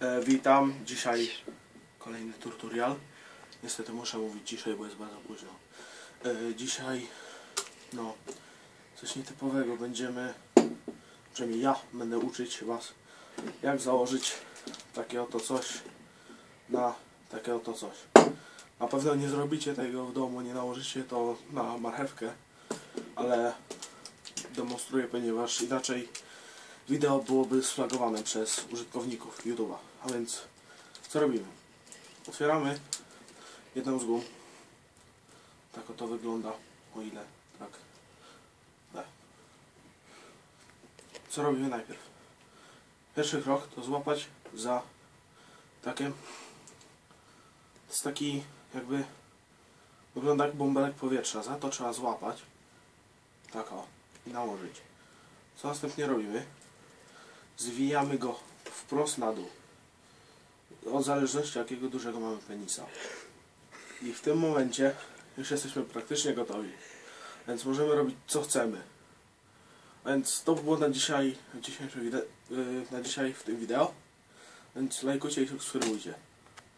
E, witam, dzisiaj kolejny tutorial. Niestety muszę mówić dzisiaj, bo jest bardzo późno. E, dzisiaj, no, coś nietypowego. Będziemy, przynajmniej ja będę uczyć Was, jak założyć takie oto coś na takie oto coś. Na pewno nie zrobicie tego w domu, nie nałożycie to na marchewkę, ale demonstruję, ponieważ inaczej wideo byłoby sflagowane przez użytkowników YouTube'a. A więc co robimy? Otwieramy jedną z gum. Tak oto wygląda, o ile tak. tak. Co robimy najpierw? Pierwszy krok to złapać za takie to jest taki jakby wygląda jak bąbelek powietrza. Za to trzeba złapać. Tak o. I nałożyć. Co następnie robimy? Zwijamy go wprost na dół. Od zależności jakiego dużego mamy penisa. I w tym momencie już jesteśmy praktycznie gotowi. Więc możemy robić co chcemy. Więc to było na dzisiaj, wide- yy, na dzisiaj w tym wideo. Więc lajkujcie i subskrybujcie.